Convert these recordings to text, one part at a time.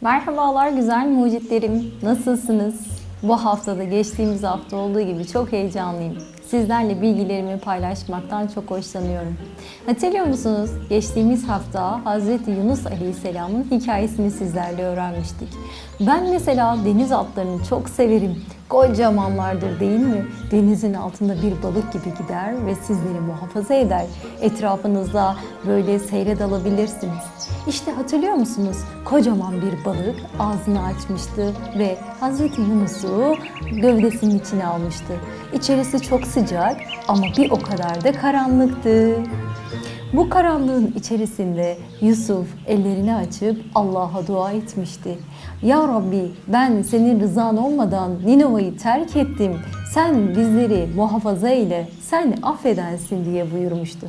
Merhabalar güzel mucitlerim. Nasılsınız? Bu haftada geçtiğimiz hafta olduğu gibi çok heyecanlıyım. Sizlerle bilgilerimi paylaşmaktan çok hoşlanıyorum. Hatırlıyor musunuz? Geçtiğimiz hafta Hazreti Yunus Aleyhisselam'ın hikayesini sizlerle öğrenmiştik. Ben mesela deniz atlarını çok severim. Kocamanlardır değil mi? Denizin altında bir balık gibi gider ve sizleri muhafaza eder. Etrafınızda böyle seyre dalabilirsiniz. İşte hatırlıyor musunuz? Kocaman bir balık ağzını açmıştı ve Hazreti Yunus'u gövdesinin içine almıştı. İçerisi çok sıcak ama bir o kadar da karanlıktı. Bu karanlığın içerisinde Yusuf ellerini açıp Allah'a dua etmişti. Ya Rabbi ben senin rızan olmadan Ninova'yı terk ettim. Sen bizleri muhafaza eyle, sen affedersin diye buyurmuştu.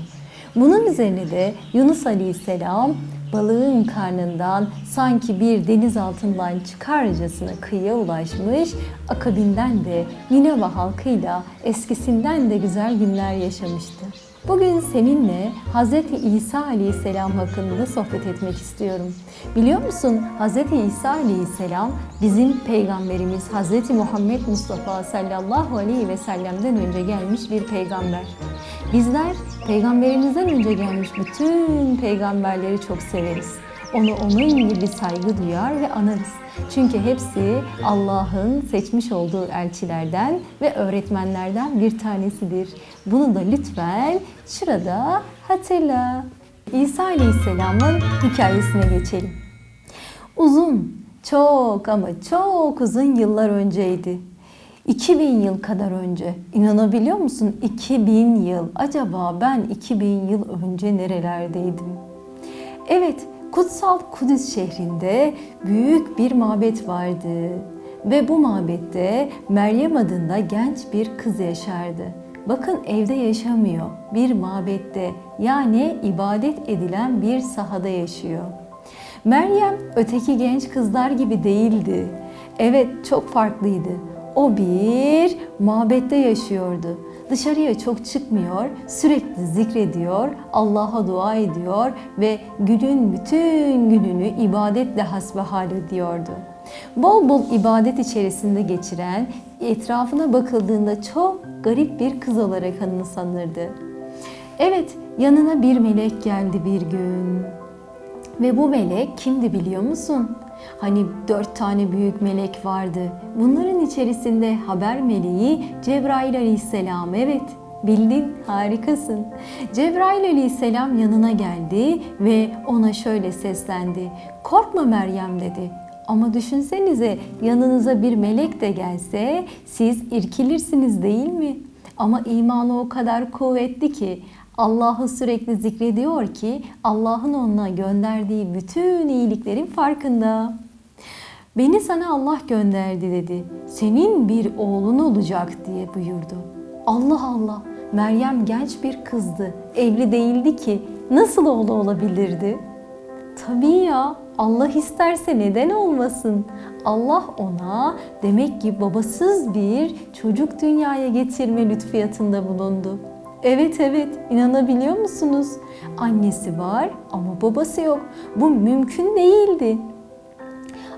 Bunun üzerine de Yunus Aleyhisselam balığın karnından sanki bir deniz altından çıkarcasına kıyıya ulaşmış, akabinden de Ninova halkıyla eskisinden de güzel günler yaşamıştı. Bugün seninle Hz. İsa Aleyhisselam hakkında sohbet etmek istiyorum. Biliyor musun Hz. İsa Aleyhisselam bizim peygamberimiz Hz. Muhammed Mustafa sallallahu aleyhi ve sellem'den önce gelmiş bir peygamber. Bizler peygamberimizden önce gelmiş bütün peygamberleri çok severiz. Onu onun gibi saygı duyar ve anarız. Çünkü hepsi Allah'ın seçmiş olduğu elçilerden ve öğretmenlerden bir tanesidir. Bunu da lütfen şurada hatırla. İsa Aleyhisselam'ın hikayesine geçelim. Uzun, çok ama çok uzun yıllar önceydi. 2000 yıl kadar önce. İnanabiliyor musun? 2000 yıl. Acaba ben 2000 yıl önce nerelerdeydim? Evet, Kutsal Kudüs şehrinde büyük bir mabet vardı. Ve bu mabette Meryem adında genç bir kız yaşardı. Bakın evde yaşamıyor. Bir mabette yani ibadet edilen bir sahada yaşıyor. Meryem öteki genç kızlar gibi değildi. Evet çok farklıydı. O bir mabette yaşıyordu. Dışarıya çok çıkmıyor, sürekli zikrediyor, Allah'a dua ediyor ve günün bütün gününü ibadetle hasbihal ediyordu. Bol bol ibadet içerisinde geçiren, etrafına bakıldığında çok garip bir kız olarak sanırdı. Evet, yanına bir melek geldi bir gün. Ve bu melek kimdi biliyor musun? Hani dört tane büyük melek vardı. Bunların içerisinde haber meleği Cebrail aleyhisselam. Evet bildin harikasın. Cebrail aleyhisselam yanına geldi ve ona şöyle seslendi. Korkma Meryem dedi. Ama düşünsenize yanınıza bir melek de gelse siz irkilirsiniz değil mi? Ama imanı o kadar kuvvetli ki Allah'ı sürekli zikrediyor ki Allah'ın ona gönderdiği bütün iyiliklerin farkında. Beni sana Allah gönderdi dedi. Senin bir oğlun olacak diye buyurdu. Allah Allah. Meryem genç bir kızdı. Evli değildi ki. Nasıl oğlu olabilirdi? Tabii ya. Allah isterse neden olmasın? Allah ona demek ki babasız bir çocuk dünyaya getirme lütfiyatında bulundu. Evet evet inanabiliyor musunuz? Annesi var ama babası yok. Bu mümkün değildi.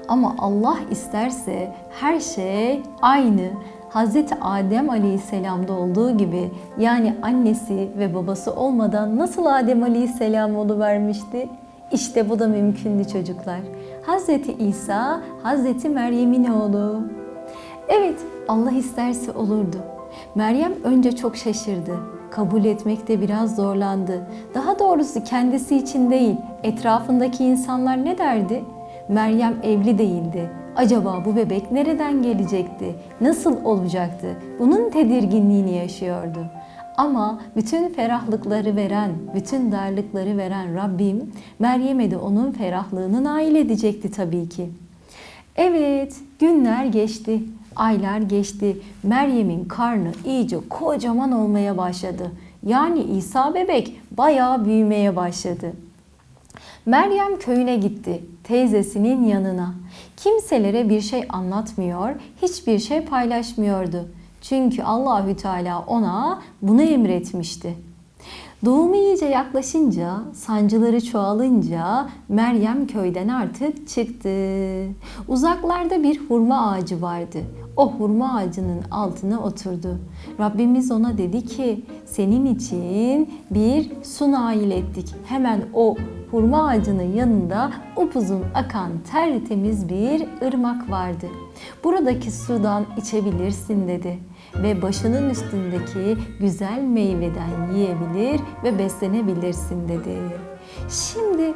Ama Allah isterse her şey aynı. Hz. Adem Aleyhisselam'da olduğu gibi yani annesi ve babası olmadan nasıl Adem Aleyhisselam vermişti? İşte bu da mümkündü çocuklar. Hz. İsa, Hz. Meryem'in oğlu. Evet, Allah isterse olurdu. Meryem önce çok şaşırdı. Kabul etmekte biraz zorlandı. Daha doğrusu kendisi için değil, etrafındaki insanlar ne derdi? Meryem evli değildi. Acaba bu bebek nereden gelecekti? Nasıl olacaktı? Bunun tedirginliğini yaşıyordu. Ama bütün ferahlıkları veren, bütün darlıkları veren Rabbim Meryem'e de onun ferahlığını nail edecekti tabii ki. Evet, günler geçti, aylar geçti. Meryem'in karnı iyice kocaman olmaya başladı. Yani İsa bebek bayağı büyümeye başladı. Meryem köyüne gitti, teyzesinin yanına. Kimselere bir şey anlatmıyor, hiçbir şey paylaşmıyordu. Çünkü Allahü Teala ona bunu emretmişti. Doğumu iyice yaklaşınca, sancıları çoğalınca Meryem köyden artık çıktı. Uzaklarda bir hurma ağacı vardı. O hurma ağacının altına oturdu. Rabbimiz ona dedi ki, senin için bir su nail ettik. Hemen o hurma ağacının yanında upuzun akan tertemiz bir ırmak vardı. Buradaki sudan içebilirsin dedi ve başının üstündeki güzel meyveden yiyebilir ve beslenebilirsin dedi. Şimdi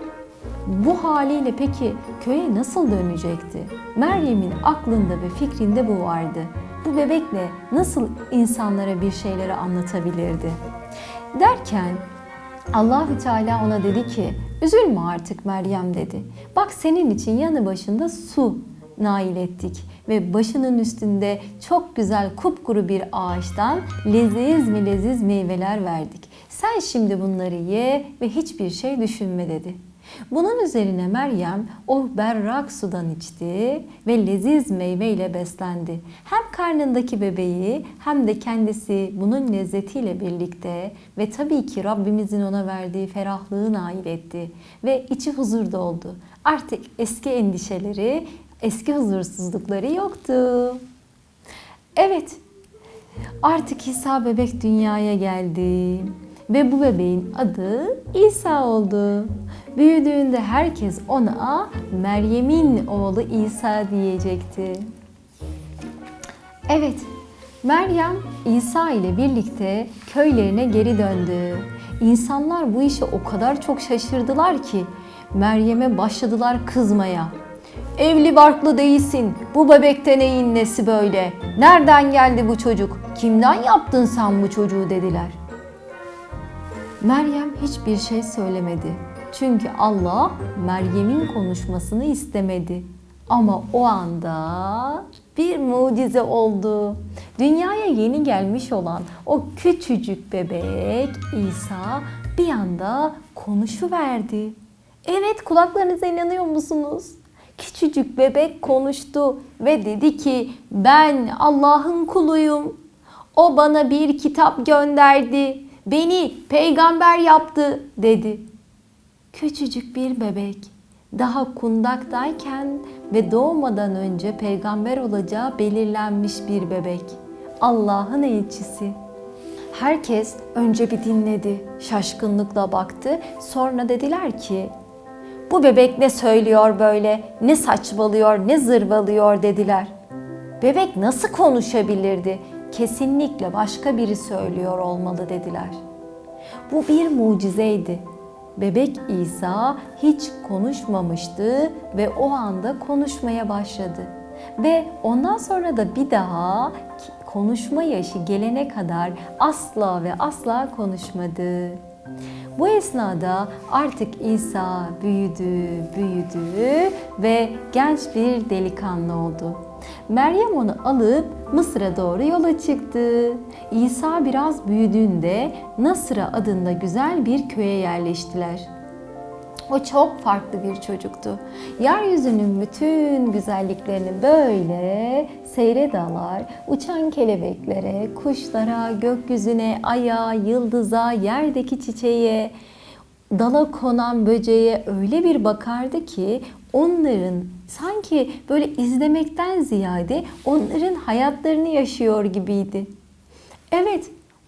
bu haliyle peki köye nasıl dönecekti? Meryem'in aklında ve fikrinde bu vardı. Bu bebekle nasıl insanlara bir şeyleri anlatabilirdi? Derken Allahü Teala ona dedi ki, üzülme artık Meryem dedi. Bak senin için yanı başında su nail ettik ve başının üstünde çok güzel kupkuru bir ağaçtan leziz mi leziz meyveler verdik. Sen şimdi bunları ye ve hiçbir şey düşünme dedi. Bunun üzerine Meryem o berrak sudan içti ve leziz meyveyle beslendi. Hem karnındaki bebeği hem de kendisi bunun lezzetiyle birlikte ve tabii ki Rabbimizin ona verdiği ferahlığı nail etti ve içi huzur doldu. Artık eski endişeleri, eski huzursuzlukları yoktu. Evet, artık İsa bebek dünyaya geldi ve bu bebeğin adı İsa oldu. Büyüdüğünde herkes ona Meryem'in oğlu İsa diyecekti. Evet, Meryem İsa ile birlikte köylerine geri döndü. İnsanlar bu işe o kadar çok şaşırdılar ki Meryem'e başladılar kızmaya. Evli barklı değilsin. Bu bebekte neyin nesi böyle? Nereden geldi bu çocuk? Kimden yaptın sen bu çocuğu dediler. Meryem hiçbir şey söylemedi. Çünkü Allah Meryem'in konuşmasını istemedi. Ama o anda bir mucize oldu. Dünyaya yeni gelmiş olan o küçücük bebek İsa bir anda konuşuverdi. Evet kulaklarınıza inanıyor musunuz? Küçücük bebek konuştu ve dedi ki ben Allah'ın kuluyum. O bana bir kitap gönderdi. Beni peygamber yaptı dedi. Küçücük bir bebek daha kundaktayken ve doğmadan önce peygamber olacağı belirlenmiş bir bebek. Allah'ın elçisi. Herkes önce bir dinledi, şaşkınlıkla baktı. Sonra dediler ki, bu bebek ne söylüyor böyle, ne saçmalıyor, ne zırvalıyor dediler. Bebek nasıl konuşabilirdi? Kesinlikle başka biri söylüyor olmalı dediler. Bu bir mucizeydi. Bebek İsa hiç konuşmamıştı ve o anda konuşmaya başladı. Ve ondan sonra da bir daha konuşma yaşı gelene kadar asla ve asla konuşmadı. Bu esnada artık İsa büyüdü, büyüdü ve genç bir delikanlı oldu. Meryem onu alıp Mısır'a doğru yola çıktı. İsa biraz büyüdüğünde Nasır'a adında güzel bir köye yerleştiler. O çok farklı bir çocuktu. Yeryüzünün bütün güzelliklerini böyle seyre dalar, uçan kelebeklere, kuşlara, gökyüzüne, aya, yıldıza, yerdeki çiçeğe, dala konan böceğe öyle bir bakardı ki onların sanki böyle izlemekten ziyade onların hayatlarını yaşıyor gibiydi. Evet,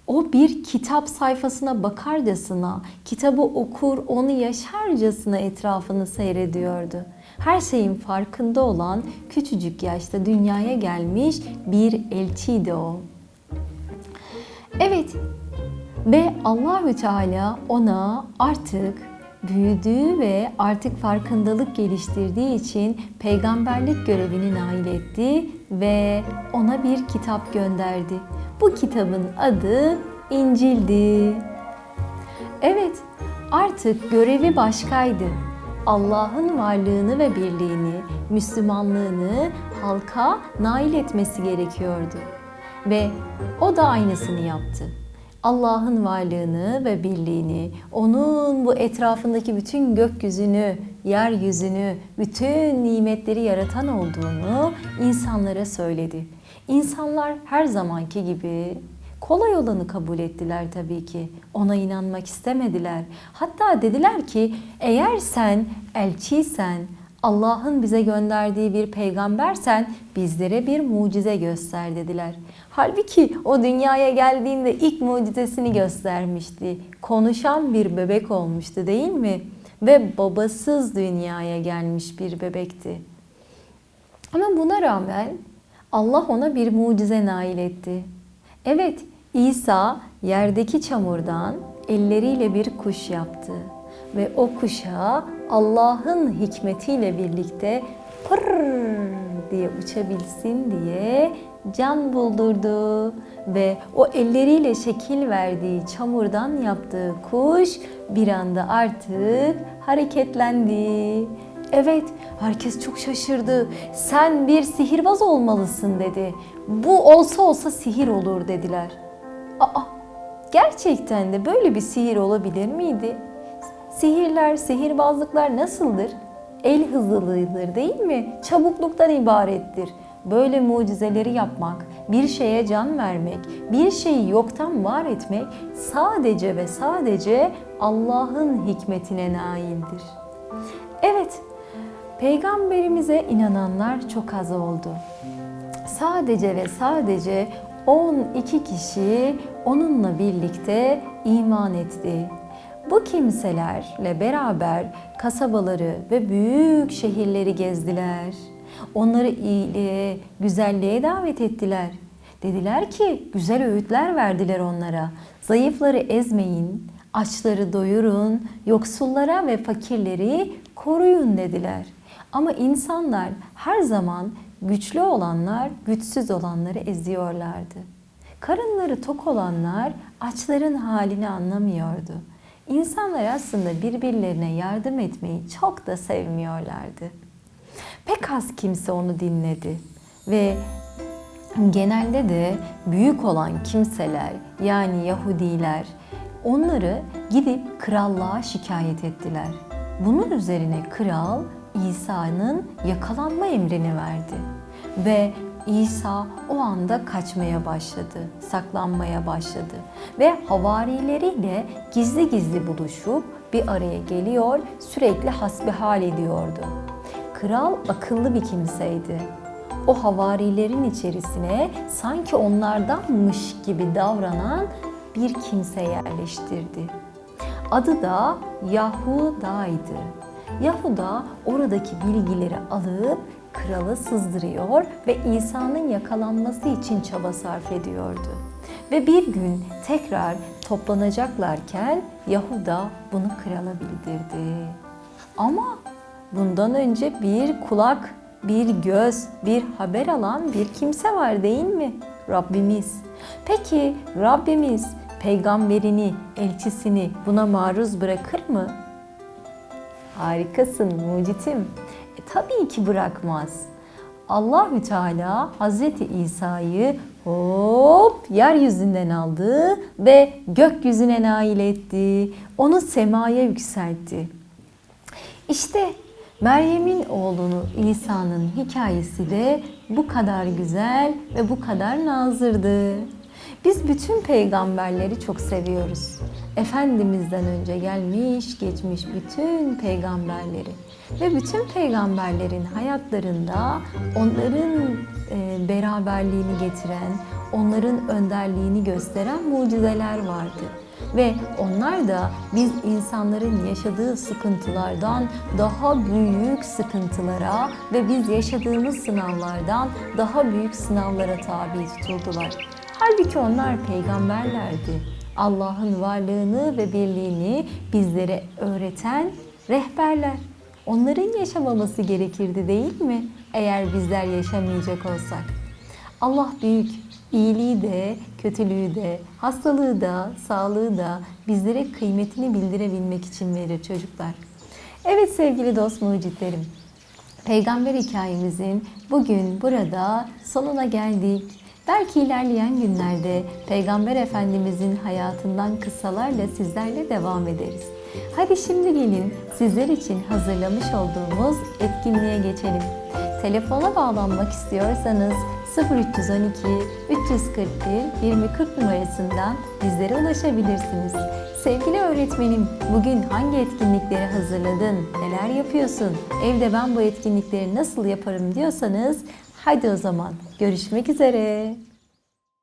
o bir kitap sayfasına bakarcasına, kitabı okur, onu yaşarcasına etrafını seyrediyordu. Her şeyin farkında olan küçücük yaşta dünyaya gelmiş bir elçiydi o. Evet ve Allahü Teala ona artık büyüdüğü ve artık farkındalık geliştirdiği için peygamberlik görevini nail etti ve ona bir kitap gönderdi. Bu kitabın adı İncil'di. Evet, artık görevi başkaydı. Allah'ın varlığını ve birliğini, Müslümanlığını halka nail etmesi gerekiyordu. Ve o da aynısını yaptı. Allah'ın varlığını ve birliğini, onun bu etrafındaki bütün gökyüzünü, yeryüzünü, bütün nimetleri yaratan olduğunu insanlara söyledi. İnsanlar her zamanki gibi Kolay olanı kabul ettiler tabii ki. Ona inanmak istemediler. Hatta dediler ki eğer sen elçiysen, Allah'ın bize gönderdiği bir peygambersen bizlere bir mucize göster dediler. Halbuki o dünyaya geldiğinde ilk mucizesini göstermişti. Konuşan bir bebek olmuştu değil mi? Ve babasız dünyaya gelmiş bir bebekti. Ama buna rağmen Allah ona bir mucize nail etti. Evet, İsa yerdeki çamurdan elleriyle bir kuş yaptı ve o kuşa Allah'ın hikmetiyle birlikte pır diye uçabilsin diye can buldurdu ve o elleriyle şekil verdiği çamurdan yaptığı kuş bir anda artık hareketlendi. Evet, herkes çok şaşırdı. Sen bir sihirbaz olmalısın dedi. Bu olsa olsa sihir olur dediler. Aa, gerçekten de böyle bir sihir olabilir miydi? Sihirler, sihirbazlıklar nasıldır? El hızlılığıdır değil mi? Çabukluktan ibarettir. Böyle mucizeleri yapmak, bir şeye can vermek, bir şeyi yoktan var etmek sadece ve sadece Allah'ın hikmetine naildir. Evet, peygamberimize inananlar çok az oldu. Sadece ve sadece 12 kişi onunla birlikte iman etti. Bu kimselerle beraber kasabaları ve büyük şehirleri gezdiler. Onları iyiliğe, güzelliğe davet ettiler. Dediler ki güzel öğütler verdiler onlara. Zayıfları ezmeyin, açları doyurun, yoksullara ve fakirleri koruyun dediler. Ama insanlar her zaman güçlü olanlar güçsüz olanları eziyorlardı. Karınları tok olanlar açların halini anlamıyordu. İnsanlar aslında birbirlerine yardım etmeyi çok da sevmiyorlardı. Pek az kimse onu dinledi ve genelde de büyük olan kimseler yani Yahudiler onları gidip krallığa şikayet ettiler. Bunun üzerine kral İsa'nın yakalanma emrini verdi ve İsa o anda kaçmaya başladı, saklanmaya başladı ve havarileriyle gizli gizli buluşup bir araya geliyor, sürekli hasbihal ediyordu. Kral akıllı bir kimseydi. O havarilerin içerisine sanki onlardanmış gibi davranan bir kimse yerleştirdi. Adı da Yahuda'ydı. Yahuda oradaki bilgileri alıp krala sızdırıyor ve İsa'nın yakalanması için çaba sarf ediyordu. Ve bir gün tekrar toplanacaklarken Yahuda bunu krala bildirdi. Ama bundan önce bir kulak, bir göz, bir haber alan bir kimse var değil mi? Rabbimiz. Peki Rabbimiz peygamberini, elçisini buna maruz bırakır mı? Harikasın mucitim. E, tabii ki bırakmaz. Allahü Teala Hazreti İsa'yı hop yeryüzünden aldı ve gökyüzüne nail etti. Onu semaya yükseltti. İşte Meryem'in oğlunu İsa'nın hikayesi de bu kadar güzel ve bu kadar nazırdı. Biz bütün peygamberleri çok seviyoruz. Efendimizden önce gelmiş geçmiş bütün peygamberleri ve bütün peygamberlerin hayatlarında onların e, beraberliğini getiren, onların önderliğini gösteren mucizeler vardı. Ve onlar da biz insanların yaşadığı sıkıntılardan daha büyük sıkıntılara ve biz yaşadığımız sınavlardan daha büyük sınavlara tabi tutuldular. Halbuki onlar peygamberlerdi. Allah'ın varlığını ve birliğini bizlere öğreten rehberler. Onların yaşamaması gerekirdi değil mi? Eğer bizler yaşamayacak olsak. Allah büyük, iyiliği de, kötülüğü de, hastalığı da, sağlığı da bizlere kıymetini bildirebilmek için verir çocuklar. Evet sevgili dost mucitlerim, Peygamber hikayemizin bugün burada sonuna geldik. Belki ilerleyen günlerde Peygamber Efendimizin hayatından kıssalarla sizlerle devam ederiz. Hadi şimdi gelin sizler için hazırlamış olduğumuz etkinliğe geçelim. Telefona bağlanmak istiyorsanız 0312 341 2040 numarasından bizlere ulaşabilirsiniz. Sevgili öğretmenim, bugün hangi etkinlikleri hazırladın? Neler yapıyorsun? Evde ben bu etkinlikleri nasıl yaparım diyorsanız, hadi o zaman görüşmek üzere.